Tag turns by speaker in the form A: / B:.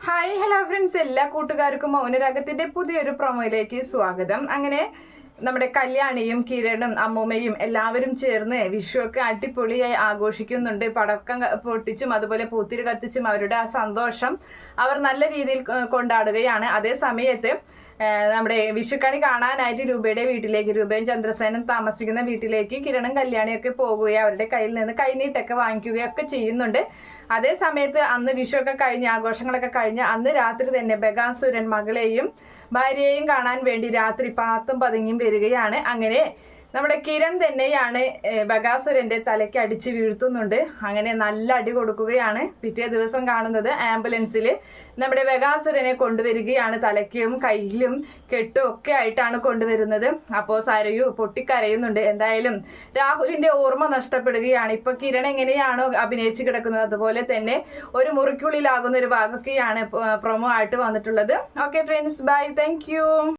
A: Hi hello friends എല്ലാ കൂട്ടുകാർക്കും മൗനരാഗത്തിന്റെ പുതിയൊരു പ്രൊമോയിലേക്ക് സ്വാഗതം. അങ്ങനെ നമ്മുടെ കല്യാണിയും കിരണും അമ്മൂമ്മയും എല്ലാവരും ചേർന്ന് വിഷു ഒക്കെ അടിപൊളിയായി ആഘോഷിക്കുന്നുണ്ട്. പടക്കം പൊട്ടിച്ചും അതുപോലെ പൂത്തിരി കത്തിച്ചും അവരുടെ ആ സന്തോഷം അവർ നല്ല രീതിയിൽ കൊണ്ടാടുകയാണ്. അതേ സമയത്ത് നമ്മുടെ വിഷുക്കണി കാണാനായിട്ട് രൂപയുടെ വീട്ടിലേക്ക് രൂപയും ചന്ദ്രസേനും താമസിക്കുന്ന വീട്ടിലേക്ക് കിരണും കല്യാണിയൊക്കെ പോകുകയും അവരുടെ കയ്യിൽ നിന്ന് കൈനീട്ടൊക്കെ വാങ്ങിക്കുകയൊക്കെ ചെയ്യുന്നുണ്ട്. അതേ സമയത്ത് അന്ന് വിഷു ഒക്കെ കഴിഞ്ഞ് ആഘോഷങ്ങളൊക്കെ കഴിഞ്ഞ് അന്ന് രാത്രി തന്നെ ബഗാസുരൻ മകളെയും ഭാര്യയെയും കാണാൻ വേണ്ടി രാത്രി പാത്തും പതുങ്ങിയും വരികയാണ്. അങ്ങനെ നമ്മുടെ കിരൺ തന്നെയാണ് ബഗാസുരന്റെ തലയ്ക്ക് അടിച്ച് വീഴ്ത്തുന്നുണ്ട്. അങ്ങനെ നല്ല അടി കൊടുക്കുകയാണ് പിറ്റേ ദിവസം കാണുന്നത് ആംബുലൻസിൽ നമ്മുടെ ബഗാസുരനെ കൊണ്ടുവരികയാണ് തലയ്ക്കും കയ്യിലും കെട്ടും ഒക്കെ ആയിട്ടാണ് കൊണ്ടുവരുന്നത്. അപ്പോൾ സരയു പൊട്ടിക്കരയുന്നുണ്ട്. എന്തായാലും രാഹുലിന്റെ ഓർമ്മ നഷ്ടപ്പെടുകയാണ്. ഇപ്പൊ കിരൺ എങ്ങനെയാണോ അഭിനയിച്ച് കിടക്കുന്നത്? അതുപോലെ തന്നെ ഒരു മുറിക്കുള്ളിലാകുന്ന ഒരു ഭാഗമൊക്കെയാണ് പ്രൊമോ ആയിട്ട് വന്നിട്ടുള്ളത്. Okay friends bye thank